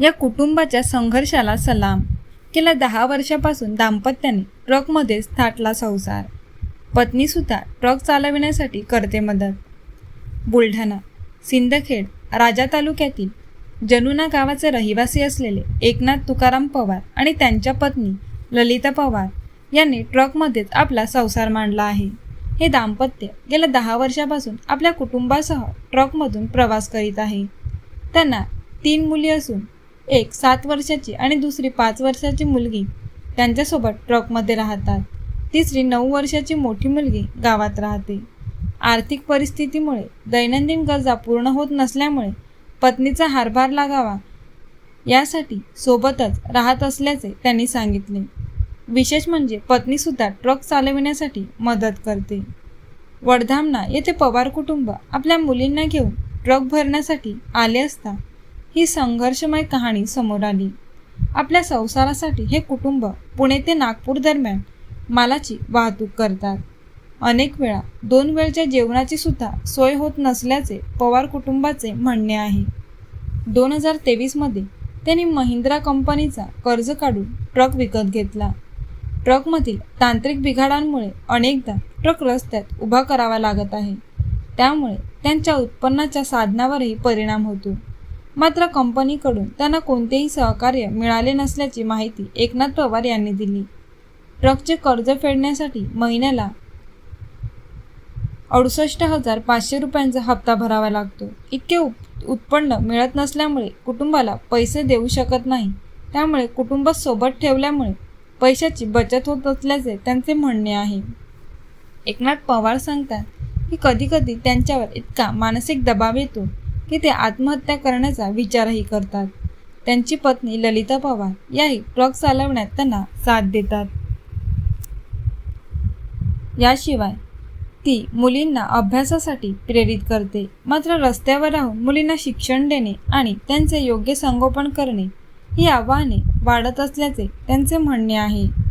या कुटुंबाच्या संघर्षाला सलाम. गेल्या दहा वर्षापासून दाम्पत्याने ट्रकमध्येच थाटला संसार. पत्नीसुद्धा ट्रक चालविण्यासाठी करते मदत. बुलढाणा सिंदखेड राजा तालुक्यातील जनुना गावाचे रहिवासी असलेले एकनाथ तुकाराम पवार आणि त्यांच्या पत्नी ललिता पवार यांनी ट्रकमध्येच आपला संसार मांडला आहे. हे दाम्पत्य गेल्या दहा वर्षापासून आपल्या कुटुंबासह ट्रकमधून प्रवास करीत आहे. त्यांना तीन मुली असून एक सात वर्षाची आणि दुसरी पाच वर्षाची मुलगी त्यांच्यासोबत ट्रकमध्ये राहतात. तिसरी नऊ वर्षाची मोठी मुलगी गावात राहते. आर्थिक परिस्थितीमुळे दैनंदिन गरजा पूर्ण होत नसल्यामुळे पत्नीचा हारभार लागावा यासाठी सोबतच राहत असल्याचे त्यांनी सांगितले. विशेष म्हणजे पत्नीसुद्धा ट्रक चालविण्यासाठी मदत करते. वडधामणा येथे पवार कुटुंब आपल्या मुलींना घेऊन ट्रक भरण्यासाठी आले असता ही संघर्षमय कहाणी समोर आली. आपल्या संसारासाठी हे कुटुंब पुणे ते नागपूर दरम्यान मालाची वाहतूक करतात. अनेक वेळा दोन वेळच्या जेवणाची सुद्धा सोय होत नसल्याचे पवार कुटुंबाचे म्हणणे आहे. दोन हजार तेवीसमध्ये त्यांनी महिंद्रा कंपनीचा कर्ज काढून ट्रक विकत घेतला. ट्रकमधील तांत्रिक बिघाडांमुळे अनेकदा ट्रक रस्त्यात उभा करावा लागत आहे. त्यामुळे त्यांच्या उत्पन्नाच्या साधनावरही परिणाम होतो. मात्र कंपनीकडून त्यांना कोणतेही सहकार्य मिळाले नसल्याची माहिती एकनाथ पवार यांनी दिली. ट्रकचे कर्ज फेडण्यासाठी महिन्याला अडुसष्ट हजार पाचशे रुपयांचा हप्ता भरावा लागतो. इतके उप उत्पन्न मिळत नसल्यामुळे कुटुंबाला पैसे देऊ शकत नाही. त्यामुळे कुटुंब सोबत ठेवल्यामुळे पैशाची बचत होत असल्याचे त्यांचे म्हणणे आहे. एकनाथ पवार सांगतात की कधीकधी त्यांच्यावर इतका मानसिक दबाव येतो की ते आत्महत्या करण्याचा विचारही करतात. त्यांची पत्नी ललिता पवार याही ट्रक चालवण्यात त्यांना साथ देतात. याशिवाय ती मुलींना अभ्यासासाठी प्रेरित करते. मात्र रस्त्यावर राहून मुलींना शिक्षण देणे आणि त्यांचे योग्य संगोपन करणे ही आव्हाने वाढत असल्याचे त्यांचे म्हणणे आहे.